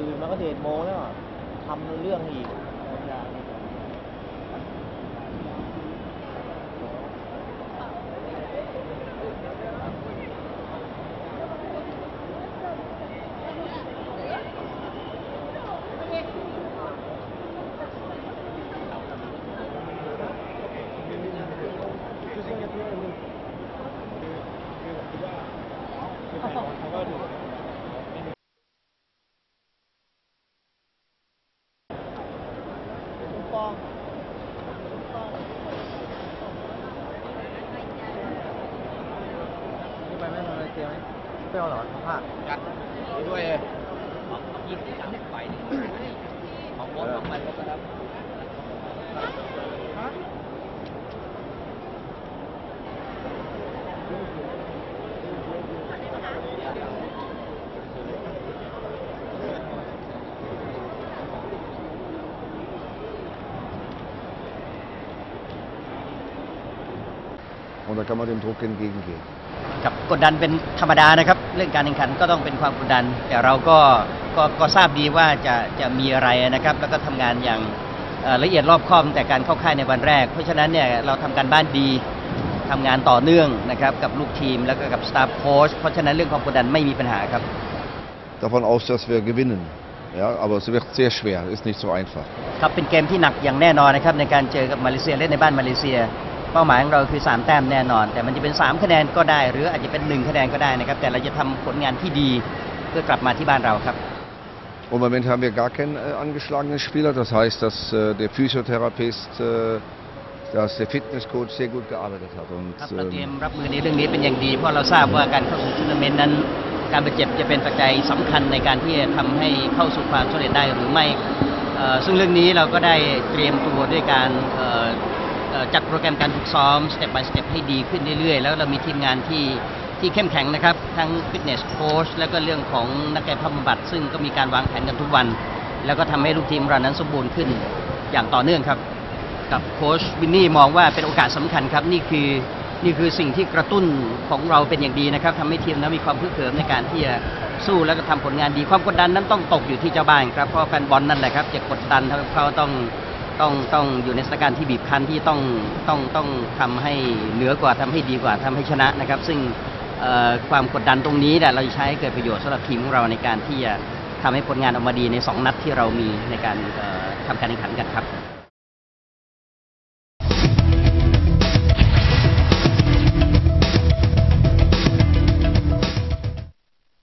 ตื่นมาก็เด็ดโมงแล้วทำเรื่องอีกอย่า นี่ไปไหมทำอะไรเสียไหมเปรี้ยวเหรอสัมภาษณ์กันด้วยของยี่สิบสามสิบใบของโค้ชของมันก็รับ Und da kann man dem Druck entgegengehen. กับกดดันเป็นธรรมดานะครับ เรื่องการแข่งขันก็ต้องเป็นความกดดัน แต่เราก็ก็ก็ทราบดีว่าจะจะมีอะไรนะครับ แล้วก็ทำงานอย่างเอ่อละเอียดรอบคอบตั้งแต่การเข้าค่ายในวันแรก เพราะฉะนั้นเนี่ยเราทำการบ้านดีทำงานต่อเนื่องนะครับกับลูกทีมแล้วก็กับสตาฟโค้ชเพราะฉะนั้นเรื่องความกดดันไม่มีปัญหาครับ Davon aus, dass wir gewinnen. Ja, aber es wird sehr schwer, ist nicht so einfach. ครับเป็นเกมที่หนักอย่างแน่นอนนะครับในการเจอกับมาเลเซียเล่นในบ้านมาเลเซีย เป้าหมายของเราคือ 3 แต้มแน่นอน แต่มันจะเป็น 3 คะแนนก็ได้ หรืออาจจะเป็น 1 คะแนนก็ได้นะครับ แต่เราจะทำผลงานที่ดีเพื่อกลับมาที่บ้านเราครับ Im Moment haben wir gar keinen äh, angeschlagenen Spieler. Das heißt, dass äh, der Physiotherapeut, äh, dass der Fitnesscoach sehr gut gearbeitet hat. Und ครับเราเตรียม ähm, รับมือในเรื่องนี้เป็นอย่างดี เพราะเราทราบว่าการเข้าสู่ทัวร์นาเมนต์นั้น การบาดเจ็บจะเป็นปัจจัยสำคัญในการที่จะทำให้เข้าสู่ความสำเร็จได้หรือไม่เอ่อซึ่งเรื่องนี้เราก็ได้เตรียมตัวด้วยการเอ่อเอ่อ จัดโปรแกรมการฝึกซ้อมสเต็ป by สเต็ปให้ดีขึ้นเรื่อยๆ แล้วเรามีทีมงานที่ที่เข้มแข็งนะครับ ทั้งฟิตเนสโค้ชแล้วก็เรื่องของนักกายภาพบำบัดซึ่งก็มีการวางแผนกันทุกวัน แล้วก็ทำให้ลูกทีมเรานั้นสมบูรณ์ขึ้นอย่างต่อเนื่องครับ กับโค้ชวินนี่มองว่าเป็นโอกาสสำคัญครับ นี่คือนี่คือสิ่งที่กระตุ้นของเราเป็นอย่างดีนะครับทำให้ทีมนั้นมีความพึกเขิมในการที่จะสู้แล้วก็ทำผลงานดีความกดดันนั้นต้องตกอยู่ที่เจ้าบ้านครับเพราะแฟนบอลนั่นแหละครับจะกดดันทำให้เขาต้อง ต้องต้องอยู่ในสถานการณ์ที่บีบคั้นที่ต้องต้องต้องทำให้เหนือกว่าทำให้ดีกว่าทำให้ชนะนะครับ ซึ่งความกดดันตรงนี้เนี่ยเราจะใช้เกิดประโยชน์สำหรับทีมของเราในการที่จะทำให้ผลงานออกมาดีในสองนัดที่เรามีในการเอ่อทำการแข่งขันกันครับ